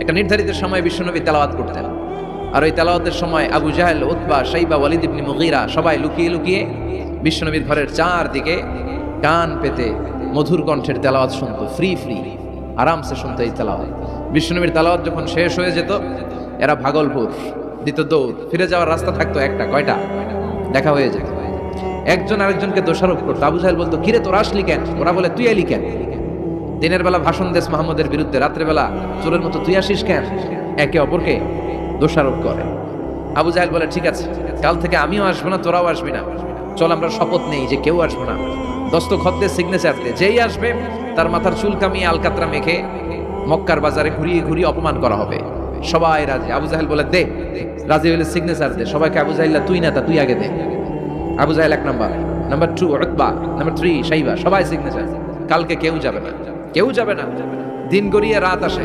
একটা নির্ধারিত সময় বিশ্বনবী তেলাওয়াত করতেন। আর ওই তেলাওয়াতের সময় আবু জাহেল, উতবা সাইবা ওয়ালিদ ইবনি মুগিরা সবাই লুকিয়ে লুকিয়ে বিশ্বনবীর ঘরের চারদিকে কান পেতে মধুর কণ্ঠের তেলাওয়াত শুনতো, ফ্রি ফ্রি, আরামসে শুনতো এই তেলাওয়াত। বিশ্বনবীর তেলাওয়াত যখন শেষ হয়ে যেত, এরা ভাগলপুর দিত দৌড় ফিরে যাওয়ার রাস্তা থাকতো একটা, কয়টা? দেখা হয়ে যেত একজন আরেকজনকে দোষারোপ করতো। আবু জাহেল বলতো, কিরে, তোরা আসলি কেন? ওরা বলে, তুই এলি কেন? দিনের বেলা ভাষণ দেশ মাহমুদের বিরুদ্ধে রাত্রেবেলা চোরের মতো তুই আসিস কেন? একে অপরকে দোষারোপ করে। আবু জাহেল বলে, ঠিক আছে, কাল থেকে আমিও আসব না, তোরাও আসবি না। চল, আমরা শপথ নেই যে কেউ আসব না। দস্তখত দিয়ে সিগনেচার দে যেই আসবে, তার মাথার চুল কামিয়ে আলকাতরা মেখে মক্কার বাজারে ঘুরিয়ে ঘুরিয়ে অপমান করা হবে। সবাই রাজি। আবু জাহেল বলে, দে, রাজি হইলে সিগনেচার দে। সবাইকে আবু জাহিল্লা তুই না তা, তুই আগে দে। আবু জাহেল এক number. Number two Utba. Number three Shaiba. সবাই সিগনেচার কালকে কেউ যাবে না। কেউ যাবে না। দিন গড়িয়ে রাত আসে।